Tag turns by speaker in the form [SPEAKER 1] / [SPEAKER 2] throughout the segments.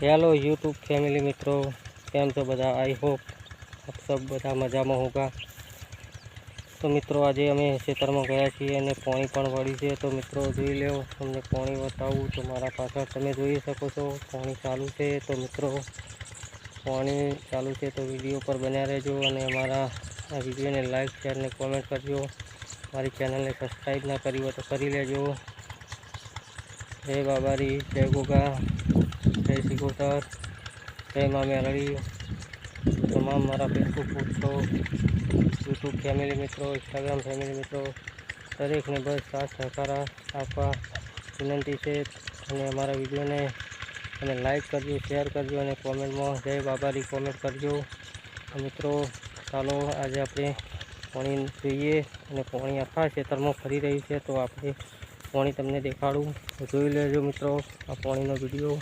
[SPEAKER 1] Hello YouTube family મિત્રો. કેમ છો બધા? આઈ હોપ આપ સબ બધા મજામાં હોગા. તો મિત્રો, આજે અમે ખેતરમાં ગયા છીએ અને પાણી પણ વળી છે. તો મિત્રો, જોઈ લો તમને પાણી બતાવું તો મારા પાછળ તમે જોઈ શકો છો, પાણી ચાલુ છે. તો મિત્રો, પાણી ચાલુ છે તો વીડિયો પર બન્યા રહેજો અને અમારા આ વિડીયોને લાઈક શેર અને કોમેન્ટ કરજો. મારી ચેનલને સબસ્ક્રાઈબ ના કરી હોય તો કરી લેજો. જય બાબારી, જય ગોગા. જય સિકોતર જય મા મેરળી તમામ મારા ફેસબુક મિત્રો યુટ્યુબ ફેમિલી મિત્રો ઇન્સ્ટાગ્રામ ફેમિલી મિત્રો, દરેકને બસ સાથ સહકાર આપવા વિનંતી છે. અને અમારા વિડીયોને અને લાઈક કરજો શેર કરજો અને કોમેન્ટમાં જય બાબારી કોમેન્ટ કરજો. મિત્રો, ચાલો આજે આપણે પાણી જોઈએ અને પાણી આખા ખેતરમાં ફરી રહ્યું છે. તો આપણે પાણી તમને દેખાડું. જોઈ લેજો મિત્રો આ પાણીનો વીડિયો.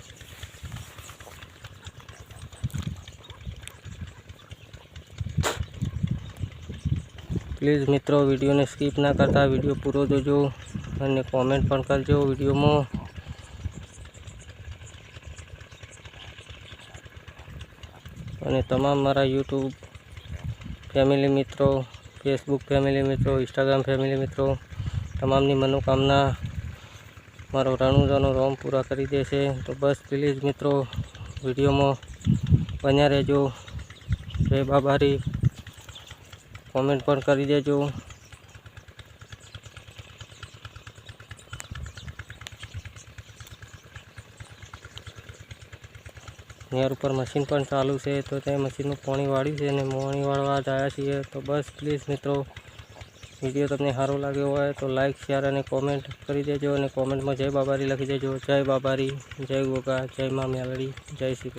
[SPEAKER 1] પ્લીઝ મિત્રો વિડીયોને સ્કીપ ના કરતા વીડિયો પૂરો જોજો અને કોમેન્ટ પણ કરજો વિડીયોમાં. અને તમામ મારા યુટ્યુબ ફેમિલી મિત્રો ફેસબુક ફેમિલી મિત્રો ઇન્સ્ટાગ્રામ ફેમિલી મિત્રો, તમામની મનોકામના મારો રણુજાનો રોમ પૂરા કરી દેશે તો બસ પ્લીઝ મિત્રો વિડીયોમાં બન્યા રહેજો. જય બાબારી. કોમેન્ટ પણ કરી દેજો. નેર ઉપર મશીન પણ ચાલુ છે, તો તે મશીનનું પાણી વાળ્યું છે અને પાણી વાળવા જયા છીએ. તો બસ, પ્લીઝ મિત્રો, વીડિયો તમને સારો લાગ્યો હોય તો લાઇક શેર અને કોમેન્ટ કરી દેજો અને કોમેન્ટમાં જય બાબારી લખી દેજો. જય બાબારી, જય ગોગા, જય મા મેલડી, જય શ્રી